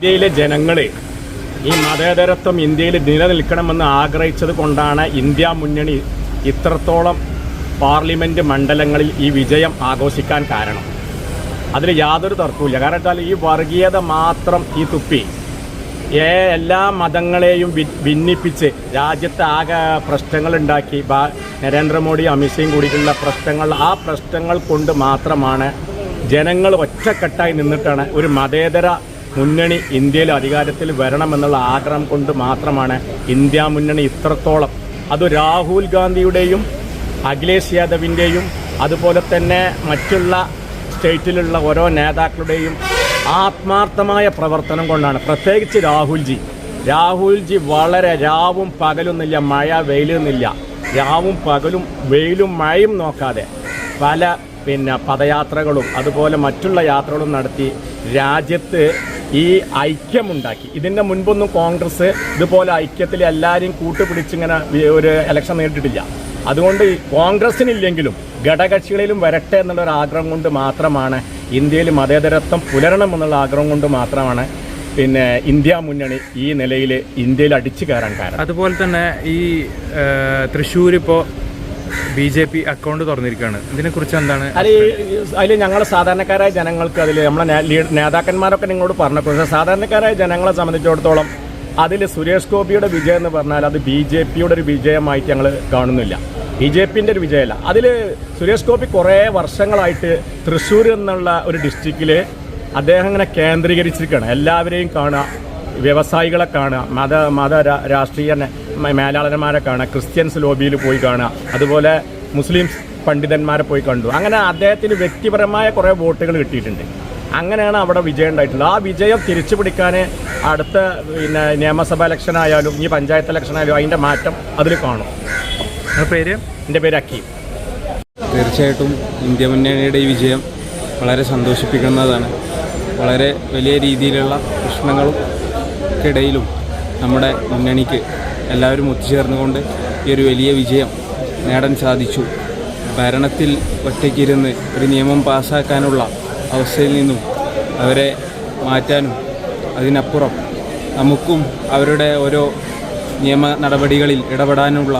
ഇന്ത്യയിലെ ജനങ്ങളെ ഈ മതേതരത്വം ഇന്ത്യയിൽ നിലനിൽക്കണമെന്ന് ആഗ്രഹിച്ചത് കൊണ്ടാണ് ഇന്ത്യ മുന്നണി ഇത്രത്തോളം പാർലമെന്റ് മണ്ഡലങ്ങളിൽ ഈ വിജയം ആഘോഷിക്കാൻ കാരണം. അതിൽ യാതൊരു തർക്കവുമില്ല. കാരണം വെച്ചാൽ ഈ വർഗീയത മാത്രം ഈ തുപ്പി എല്ലാ മതങ്ങളെയും ഭിന്നിപ്പിച്ച് രാജ്യത്ത് ആകെ പ്രശ്നങ്ങളുണ്ടാക്കി. നരേന്ദ്രമോദി അമിത്ഷയും കൂടിയിട്ടുള്ള പ്രശ്നങ്ങൾ ആ പ്രശ്നങ്ങൾ കൊണ്ട് മാത്രമാണ് ജനങ്ങൾ ഒറ്റക്കെട്ടായി നിന്നിട്ടാണ് ഒരു മതേതര മുന്നണി ഇന്ത്യയിൽ അധികാരത്തിൽ വരണമെന്നുള്ള ആഗ്രഹം കൊണ്ട് മാത്രമാണ് ഇന്ത്യ മുന്നണി ഇത്രത്തോളം. അത് രാഹുൽ ഗാന്ധിയുടെയും അഖിലേഷ് യാദവിന്റെയും അതുപോലെ തന്നെ മറ്റുള്ള സ്റ്റേറ്റിലുള്ള ഓരോ നേതാക്കളുടെയും ആത്മാർത്ഥമായ പ്രവർത്തനം കൊണ്ടാണ്. പ്രത്യേകിച്ച് രാഹുൽജി. രാഹുൽജി വളരെ രാവും പകലൊന്നുമില്ല മഴ വെയിലൊന്നുമില്ല രാവും പകലും വെയിലും മഴയും നോക്കാതെ പല പിന്നെ പദയാത്രകളും അതുപോലെ മറ്റുള്ള യാത്രകളും നടത്തി രാജ്യത്ത് ഈ ഐക്യമുണ്ടാക്കി. ഇതിന്റെ മുൻപൊന്നും കോൺഗ്രസ് ഇതുപോലെ ഐക്യത്തിൽ എല്ലാവരെയും കൂട്ടുപിടിച്ചിങ്ങനെ ഒരു ഇലക്ഷൻ നേരിട്ടിട്ടില്ല. അതുകൊണ്ട് കോൺഗ്രസിനില്ലെങ്കിലും ഘടകക്ഷികളിലും വരട്ടെ എന്നുള്ള ഒരു ആഗ്രഹം കൊണ്ട് മാത്രമാണ് ഇന്ത്യയിൽ മതേതരത്വം പുലരണം എന്നുള്ള ആഗ്രഹം കൊണ്ട് മാത്രമാണ് പിന്നെ ഇന്ത്യ മുന്നണി ഈ നിലയിൽ ഇന്ത്യയിൽ അടിച്ചു കയറാൻ കാരണം. അതുപോലെ തന്നെ ഈ തൃശ്ശൂർ ഇപ്പോൾ ബി ജെ പി അക്കൗണ്ട് തുറന്നിരിക്കുകയാണ്. ഇതിനെക്കുറിച്ച് എന്താണ് അതിൽ അതിൽ ഞങ്ങൾ സാധാരണക്കാരായ ജനങ്ങൾക്ക് അതിൽ നമ്മളെ നേതാക്കന്മാരൊക്കെ നിങ്ങളോട് പറഞ്ഞു പക്ഷേ സാധാരണക്കാരായ ജനങ്ങളെ സംബന്ധിച്ചിടത്തോളം അതിൽ സുരേഷ് ഗോപിയുടെ വിജയം എന്ന് പറഞ്ഞാൽ അത് ബി ജെ പിയുടെ ഒരു വിജയമായിട്ട് ഞങ്ങൾ കാണുന്നില്ല. ബി ജെ പിന്റെ ഒരു വിജയമല്ല. അതിൽ സുരേഷ് ഗോപി കുറേ വർഷങ്ങളായിട്ട് തൃശ്ശൂർ എന്നുള്ള ഒരു ഡിസ്ട്രിക്റ്റിൽ അദ്ദേഹം ഇങ്ങനെ കേന്ദ്രീകരിച്ചിരിക്കുകയാണ്. എല്ലാവരെയും കാണുക വ്യവസായികളെ കാണുക മത മത രാഷ്ട്രീയ മേലാളന്മാരെ കാണുക ക്രിസ്ത്യൻസ് ലോബിയിൽ പോയി കാണുക അതുപോലെ മുസ്ലിംസ് പണ്ഡിതന്മാരെ പോയി കണ്ടു. അങ്ങനെ അദ്ദേഹത്തിന് വ്യക്തിപരമായ കുറേ വോട്ടുകൾ കിട്ടിയിട്ടുണ്ട്. അങ്ങനെയാണ് അവിടെ വിജയം ഉണ്ടായിട്ടുള്ളത്. ആ വിജയം തിരിച്ചു പിടിക്കാൻ അടുത്ത പിന്നെ നിയമസഭ ഇലക്ഷൻ ആയാലും ഈ പഞ്ചായത്ത് ഇലക്ഷൻ ആയാലും അതിന്റെ മാറ്റം അതിൽ കാണും. പേര്? എന്റെ പേര് അക്കീം. തീർച്ചയായിട്ടും ഇന്ത്യ മുന്നണിയുടെ ഈ വിജയം വളരെ സന്തോഷിപ്പിക്കുന്നതാണ്. വളരെ വലിയ രീതിയിലുള്ള പ്രശ്നങ്ങളും ഇടയിലും നമ്മുടെ മുന്നണിക്ക് എല്ലാവരും ഒത്തുചേർന്നുകൊണ്ട് ഈ ഒരു വലിയ വിജയം നേടാൻ സാധിച്ചു. ഭരണത്തിൽ ഒറ്റയ്ക്കിരുന്ന് ഒരു നിയമം പാസ്സാക്കാനുള്ള അവസ്ഥയിൽ നിന്നും അവരെ മാറ്റാനും അതിനപ്പുറം നമുക്കും അവരുടെ ഓരോ നിയമ നടപടികളിൽ ഇടപെടാനുള്ള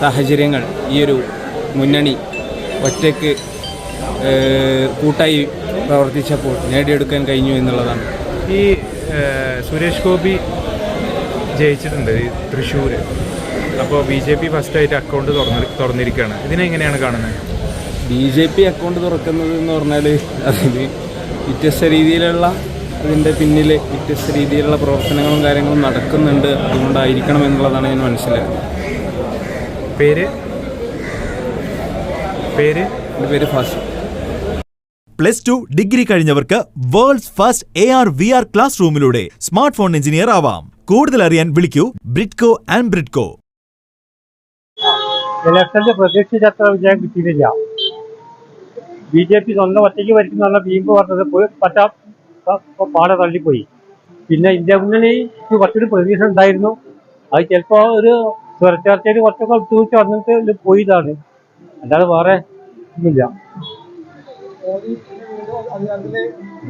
സാഹചര്യങ്ങൾ ഈ ഒരു മുന്നണി ഒറ്റയ്ക്ക് കൂട്ടായി പ്രവർത്തിച്ചപ്പോൾ നേടിയെടുക്കാൻ കഴിഞ്ഞു എന്നുള്ളതാണ്. ഈ സുരേഷ് ഗോപി ജയിച്ചിട്ടുണ്ട് ഈ തൃശ്ശൂർ അപ്പോൾ ബി ജെ പി ഫസ്റ്റായിട്ട് അക്കൗണ്ട് തുറന്ന് തുറന്നിരിക്കുകയാണ്. ഇതിനെങ്ങനെയാണ് കാണുന്നത്? ബി ജെ പി അക്കൗണ്ട് തുറക്കുന്നത് എന്ന് പറഞ്ഞാൽ അതിന് വ്യത്യസ്ത രീതിയിലുള്ള അതിന്റെ പിന്നിൽ വ്യത്യസ്ത രീതിയിലുള്ള പ്രവർത്തനങ്ങളും കാര്യങ്ങളും നടക്കുന്നുണ്ട് അതുകൊണ്ടായിരിക്കണം എന്നുള്ളതാണ് ഞാൻ മനസ്സിലാക്കുന്നത്. പേര്? പേര്? എന്റെ പേര് Fazil. Plus two degree കഴിഞ്ഞവർക്ക് world's first A R V R class റൂമിലൂടെ smart phone engineer ആവാം. കൂടുതൽ അറിയാൻ വിളിക്കൂ ബ്രിഡ്കോ ആൻഡ് ബ്രിഡ്കോ. ഇലക്ഷന്റെ പ്രതീക്ഷിച്ചത്ര വിജയം കിട്ടിയിട്ടില്ല. ബി ജെ പി സ്വന്തം ഒറ്റയ്ക്ക് ഭരിക്കുന്ന വീമ്പ് പറഞ്ഞത് പറ്റാ പാടെ തള്ളിപ്പോയി. പിന്നെ ഇന്ത്യ മുന്നണിക്ക് കുറച്ചൊരു പ്രതീക്ഷ ഉണ്ടായിരുന്നു. അത് ചിലപ്പോ ഒരു സ്വരച്ചേർച്ചയിൽ കുറച്ചൊക്കെ വിട്ടുവീഴ്ച വന്നിട്ട് പോയിതാണ്. അല്ലാതെ വേറെ ഒന്നുമില്ല.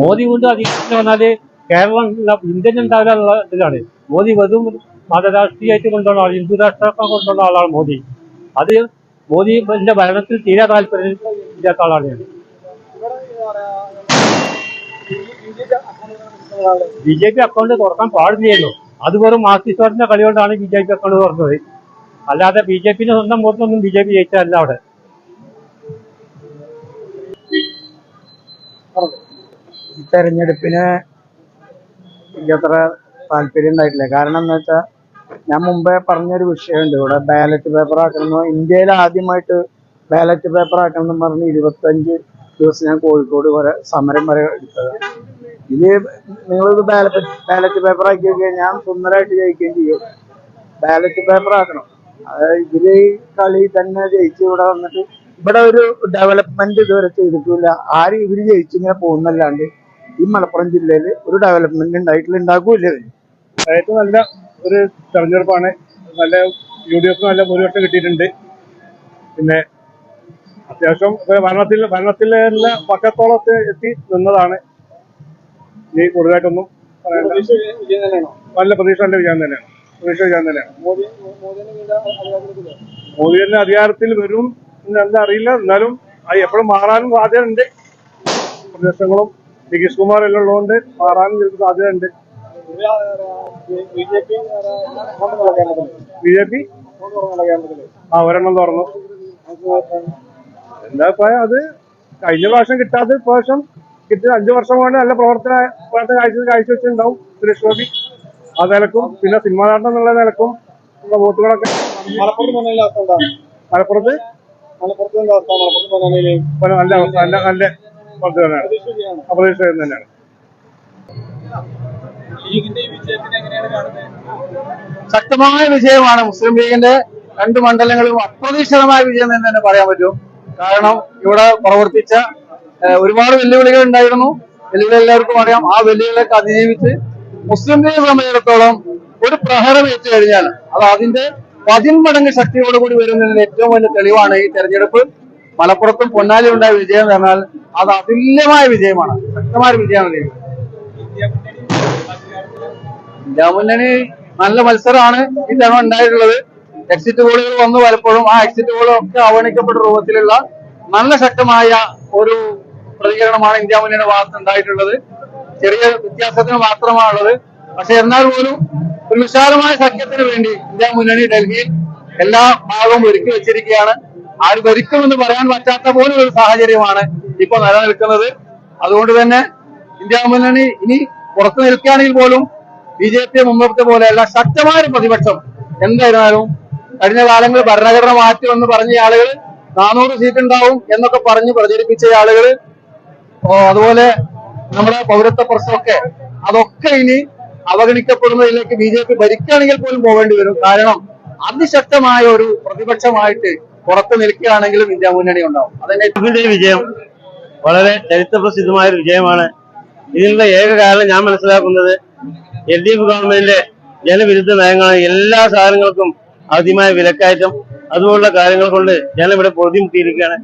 മോദി കൊണ്ട് അധികാരത്തിൽ വന്നാൽ കേരളം ഇന്ത്യൻ ഉണ്ടാവില്ല ഇതിലാണ്. മോദി വെറും മതരാഷ്ട്രീയമായിട്ട് കൊണ്ടുവന്ന ആൾ ഹിന്ദു രാഷ്ട്രമൊക്കെ കൊണ്ടുവന്ന ആളാണ് മോദി. അത് മോദിന്റെ ഭരണത്തിൽ തീരെ താല്പര്യം ഇല്ലാത്ത ആളാണ് ബി ജെ പി അക്കൗണ്ട് തുറക്കാൻ പാടില്ലല്ലോ. അത് വെറും മാർക്സിസ്റ്റുകാരന്റെ കളി കൊണ്ടാണ് ബി ജെ പി അക്കൗണ്ട് തുറന്നത്. അല്ലാതെ ബി ജെ പിന്റെ സ്വന്തം വോട്ടൊന്നും ബി ജെ പി ജയിച്ചതല്ല അവിടെ. തെരഞ്ഞെടുപ്പിന് എനിക്കത്ര താല്പര്യം ഉണ്ടായിട്ടില്ല. കാരണം എന്താ വെച്ചാൽ ഞാൻ മുമ്പേ പറഞ്ഞൊരു വിഷയമുണ്ട്. ഇവിടെ ബാലറ്റ് പേപ്പർ ആക്കണം ഇന്ത്യയിൽ ആദ്യമായിട്ട് ബാലറ്റ് പേപ്പർ ആക്കണം എന്ന് പറഞ്ഞ് ഇരുപത്തഞ്ച് ദിവസം ഞാൻ കോഴിക്കോട് വരെ സമരം വരെ എടുത്തത്. ഇത് നിങ്ങളിത് ബാലറ്റ് ബാലറ്റ് പേപ്പർ ആക്കി കഴിഞ്ഞാൽ ഞാൻ സുന്ദരമായിട്ട് ജയിക്കുകയും ചെയ്യും. ബാലറ്റ് പേപ്പർ ആക്കണം. ഇതിൽ കളി തന്നെ ജയിച്ച് ഇവിടെ വന്നിട്ട് ഇവിടെ ഒരു ഡെവലപ്മെന്റ് ഇതുവരെ ചെയ്തിട്ടില്ല. ആരും ഇവർ ജയിച്ചിങ്ങനെ പോകുന്നല്ലാണ്ട് ഈ മലപ്പുറം ജില്ലയിൽ ഒരു ഡെവലപ്മെന്റ് ഉണ്ടായിട്ടില്ല ഉണ്ടാക്കൂല ഇവർ ഏറ്റവും നല്ല ഒരു തെരഞ്ഞെടുപ്പാണ്. നല്ല യു ഡി എഫ് നല്ല ഭൂരിപക്ഷം കിട്ടിയിട്ടുണ്ട്. പിന്നെ അത്യാവശ്യം ഭരണത്തിൽ ഭരണത്തിൽ പക്കത്തോളത്ത് എത്തി നിന്നതാണ്. ഇനി കൂടുതലായിട്ടൊന്നും നല്ല പ്രതീക്ഷ നല്ല വിജയം തന്നെയാണ്. പ്രതീക്ഷ വിജയം തന്നെയാണ്. മോദി തന്നെ അധികാരത്തിൽ വരും എന്ന് എന്താ അറിയില്ല. എന്നാലും അത് എപ്പോഴും മാറാനും സാധ്യതയുണ്ട്. പ്രദേശങ്ങളും നിതീഷ് കുമാർ എല്ലാം ഉള്ളതുകൊണ്ട് മാറാനും ചിലപ്പോൾ സാധ്യതയുണ്ട്. B J P? ആ ഒരെണ്ണം തുറന്നു. എന്താ ഇപ്പൊ അത് കഴിഞ്ഞ പ്രാവശ്യം കിട്ടാത്ത പ്രാവശ്യം കിട്ടിയ അഞ്ചു വർഷം കൊണ്ട് നല്ല പ്രവർത്തന പ്രവർത്തന കാഴ്ച കാഴ്ചവെച്ചിട്ടുണ്ടാവും സുരേഷ് ഗോപി. ആ നിലക്കും പിന്നെ സിനിമാ നാട്ടം എന്നുള്ള നിലക്കും ഉള്ള വോട്ടുകളൊക്കെ മലപ്പുറത്ത് മലപ്പുറത്ത്? നല്ല അവസ്ഥ നല്ല നല്ല അപ്രതീക്ഷ തന്നെയാണ്. ശക്തമായ വിജയമാണ് മുസ്ലിം ലീഗിന്റെ രണ്ട് മണ്ഡലങ്ങളും അപ്രതീക്ഷിതമായ വിജയം എന്ന് തന്നെ പറയാൻ പറ്റും. കാരണം ഇവിടെ പ്രവർത്തിച്ച ഒരുപാട് വെല്ലുവിളികൾ ഉണ്ടായിരുന്നു. വെല്ലുവിളി എല്ലാവർക്കും അറിയാം. ആ വെല്ലുവിളികളൊക്കെ അതിജീവിച്ച് മുസ്ലിം ലീഗ് സംബന്ധിച്ചിടത്തോളം ഒരു പ്രഹരം ഏറ്റു കഴിഞ്ഞാൽ അത് അതിന്റെ പതിന്മടങ്ങ് ശക്തിയോടുകൂടി വരുന്നതിന് ഏറ്റവും വലിയ തെളിവാണ് ഈ തെരഞ്ഞെടുപ്പ്. മലപ്പുറത്തും പൊന്നാലി ഉണ്ടായ വിജയം എന്ന് പറഞ്ഞാൽ അത് അതുല്യമായ വിജയമാണ്. ശക്തമായ വിജയമാണ് ഇത്. ഇന്ത്യ മുന്നണി നല്ല മത്സരമാണ് ഈ തവണ ഉണ്ടായിട്ടുള്ളത്. എക്സിറ്റ് ബോളുകൾ വന്നു പലപ്പോഴും. ആ എക്സിറ്റ് ഒക്കെ അവഗണിക്കപ്പെട്ട രൂപത്തിലുള്ള നല്ല ശക്തമായ ഒരു പ്രതികരണമാണ് ഇന്ത്യ മുന്നണിയുടെ ഭാഗത്ത് ഉണ്ടായിട്ടുള്ളത്. ചെറിയ വ്യത്യാസത്തിന് മാത്രമാണുള്ളത്. പക്ഷെ എന്നാൽ പോലും ഒരു വിശാലമായ സഖ്യത്തിന് വേണ്ടി ഇന്ത്യ മുന്നണി ഡൽഹിയിൽ എല്ലാ ഭാഗവും ഒരുക്കി വെച്ചിരിക്കുകയാണ്. ആര് ഭരിക്കുമെന്ന് പറയാൻ പറ്റാത്ത പോലും ഒരു സാഹചര്യമാണ് ഇപ്പൊ നിലനിൽക്കുന്നത്. അതുകൊണ്ട് തന്നെ ഇന്ത്യ മുന്നണി ഇനി പുറത്തു നിൽക്കുകയാണെങ്കിൽ പോലും ബി ജെ പി മുമ്പത്തെ പോലെയല്ല ശക്തമായൊരു പ്രതിപക്ഷം. എന്തായിരുന്നാലും കഴിഞ്ഞ കാലങ്ങളിൽ ഭരണഘടന മാറ്റുമെന്ന് പറഞ്ഞ ആളുകൾ നാനൂറ് സീറ്റ് ഉണ്ടാവും എന്നൊക്കെ പറഞ്ഞ് പ്രചരിപ്പിച്ച ആളുകൾ അതുപോലെ നമ്മുടെ പൗരത്വ പ്രശ്നമൊക്കെ അതൊക്കെ ഇനി അവഗണിക്കപ്പെടുന്നതിലേക്ക് ബി ജെ പി ഭരിക്കുകയാണെങ്കിൽ പോലും പോകേണ്ടി വരും. കാരണം അതിശക്തമായ ഒരു പ്രതിപക്ഷമായിട്ട് പുറത്തു നിൽക്കുകയാണെങ്കിലും ഇന്ത്യ മുന്നണി ഉണ്ടാവും. അതന്നെ വിജയം വളരെ ചരിത്രപ്രസിദ്ധമായ ഒരു വിജയമാണ്. ഇതിനുള്ള ഏക കാരണം ഞാൻ മനസ്സിലാക്കുന്നത് എൽ ഡി എഫ് ഗവൺമെന്റിന്റെ ജനവിരുദ്ധ നയങ്ങളാണ് എല്ലാ സാധനങ്ങൾക്കും ആദ്യമായ വിലക്കയറ്റം. അതുപോലുള്ള കാര്യങ്ങൾ കൊണ്ട് ജനം ഇവിടെ പൊറുതിമുട്ടിയിരിക്കുകയാണ്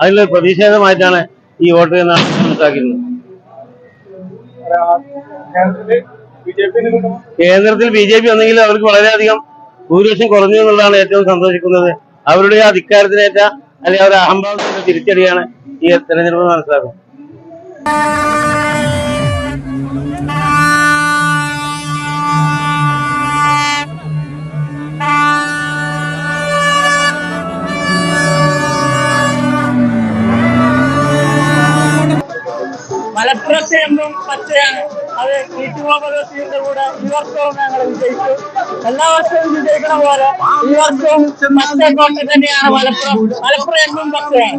അതിലൊരു പ്രതിഷേധമായിട്ടാണ് ഈ വോട്ട് എന്നാണ് മനസ്സിലാക്കിയിരുന്നത്. കേന്ദ്രത്തിൽ ബി ജെ പി വന്നെങ്കിൽ അവർക്ക് വളരെയധികം ഭൂരിപക്ഷം കുറഞ്ഞു എന്നുള്ളതാണ് ഏറ്റവും സന്തോഷിക്കുന്നത്. അവരുടെ ആ ധിക്കാരത്തിനേറ്റ അല്ലെങ്കിൽ അവരുടെ അഹംഭാവത്തിന്റെ തിരിച്ചടിയാണ് ഈ തെരഞ്ഞെടുപ്പ് മനസ്സിലാക്കുന്നത്. മലപ്പുറത്തെ എന്നും പച്ചയാണ് അത് ബഷീറിന്റെ കൂടെ ഈ വർഷവും ഞങ്ങൾ വിജയിച്ചു. എല്ലാ വർഷവും വിജയിക്കണ പോലെ ഈ വർഷവും പച്ചക്കോട്ട തന്നെയാണ് മലപ്പുറം. മലപ്പുറം എന്നും പച്ചയാണ്